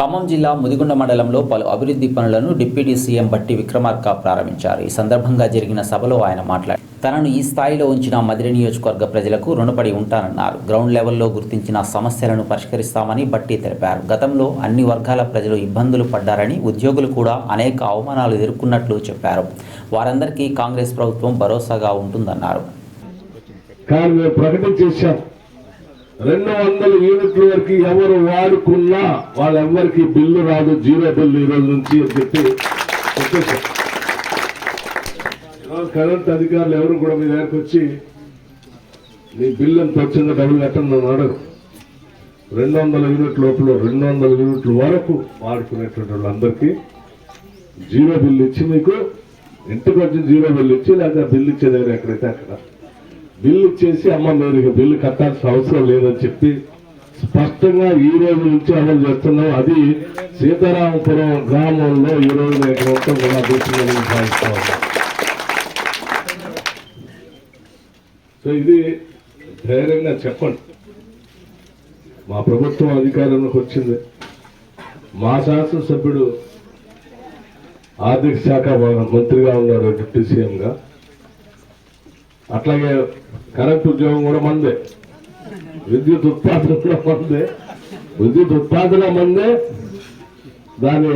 ఖమ్మం జిల్లా ముదిగుండ మండలంలో పలు అభివృద్ధి పనులను డిప్యూటీ సీఎం బట్టి విక్రమార్క ప్రారంభించారు. ఈ సందర్భంగా జరిగిన సభలో ఆయన మాట్లాడారు. తనను ఈ స్థాయిలో ఉంచిన మదిరి నియోజకవర్గ ప్రజలకు రుణపడి ఉంటానన్నారు. గ్రౌండ్ లెవెల్లో గుర్తించిన సమస్యలను పరిష్కరిస్తామని బట్టి తెలిపారు. గతంలో అన్ని వర్గాల ప్రజలు ఇబ్బందులు పడ్డారని ఉద్యోగులు కూడా అనేక అవమానాలు ఎదుర్కొన్నట్లు చెప్పారు. వారందరికీ కాంగ్రెస్ ప్రభుత్వం భరోసాగా ఉంటుందన్నారు. రెండు వందల యూనిట్ల వరకు ఎవరు వాడుకున్నా వాళ్ళెవ్వరికి బిల్లు రాదు జీరో బిల్లు ఈ రోజు నుంచి అని చెప్పి కరెంట్ అధికారులు ఎవరు కూడా మీ దగ్గరకు వచ్చి నీ బిల్లు ఎంత వచ్చిందో డబ్బులు కట్టండి నన్ను అడగరు. రెండు వందల యూనిట్ లోపల రెండు వందల యూనిట్ల వరకు వాడుకునేటువంటి వాళ్ళందరికీ జీరో బిల్లు ఇచ్చి మీకు ఇంటికి వచ్చి జీరో బిల్లు ఇచ్చి లేకపోతే బిల్లు ఇచ్చే దగ్గర ఎక్కడైతే అక్కడ బిల్లు చేసి అమ్మ మీరు ఇక బిల్లు కట్టాల్సిన అవసరం లేదని చెప్పి స్పష్టంగా ఈ రోజు నుంచి అమలు చేస్తున్నాం అది సీతారామపురం గ్రామంలో ఈ రోజు నేను మొత్తం కూడా ఉన్నాం. సో ఇది ధైర్యంగా చెప్పండి. మా ప్రభుత్వం అధికారంలోకి వచ్చింది. మా శాసనసభ్యుడు ఆర్థిక శాఖ మంత్రిగా ఉన్నారు డిప్యూటీ సీఎంగా. అట్లాగే కరెంట్ ఉద్యోగం కూడా మందే. విద్యుత్ ఉత్పాదన కూడా మందే. విద్యుత్ ఉత్పాదన మందే. దాని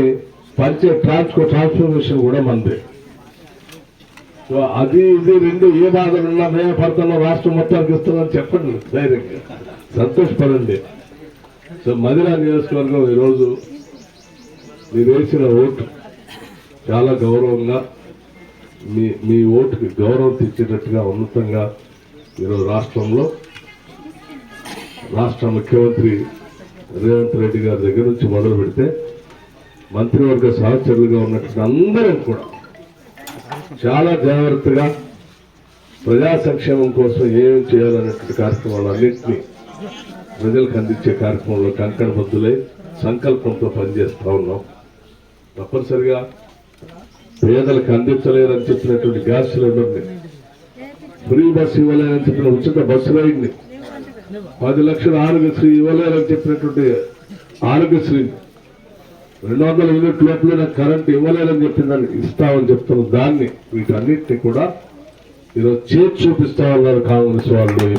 పంచే ట్రాన్స్కో ట్రాన్స్ఫర్మేషన్ కూడా మందే. సో అది ఇది రెండు ఏ బాధలు ఉన్నా మేము పడుతున్నాం రాష్ట్రం మొత్తానికి ఇస్తున్నామని చెప్పండి ధైర్యంగా సంతోషపడండి. సో మదిరా నియోజకవర్గం ఈరోజు మీరు వేసిన ఓటు చాలా గౌరవంగా మీ మీ ఓటుకి గౌరవం తెచ్చేటట్టుగా ఉన్నతంగా ఈరోజు రాష్ట్రంలో రాష్ట్ర ముఖ్యమంత్రి రేవంత్ రెడ్డి గారి దగ్గర నుంచి మొదలు పెడితే మంత్రివర్గ సహచరులుగా ఉన్నటువంటి అందరం కూడా చాలా జాగ్రత్తగా ప్రజా సంక్షేమం కోసం ఏం చేయాలనేటువంటి కార్యక్రమాలన్నింటినీ ప్రజలకు అందించే కార్యక్రమంలో కంకణబద్దులై సంకల్పంతో పనిచేస్తూ ఉన్నాం. తప్పనిసరిగా పేదలకు అందించలేరని చెప్పినటువంటి గ్యాస్ సిలిండర్ని ఫ్రీ బస్సు ఇవ్వలేరని చెప్పిన ఉచిత బస్సు రైడ్ని పది లక్షల ఆరోగ్యశ్రీ ఇవ్వలేరని చెప్పినటువంటి ఆరోగ్యశ్రీ రెండు వందల యూనిట్ లోపల కరెంట్ చెప్పిన దాన్ని ఇస్తామని చెప్తున్న దాన్ని వీటన్నిటిని కూడా ఈరోజు చేతి చూపిస్తా ఉన్నారు కాంగ్రెస్ వాళ్ళు ఈ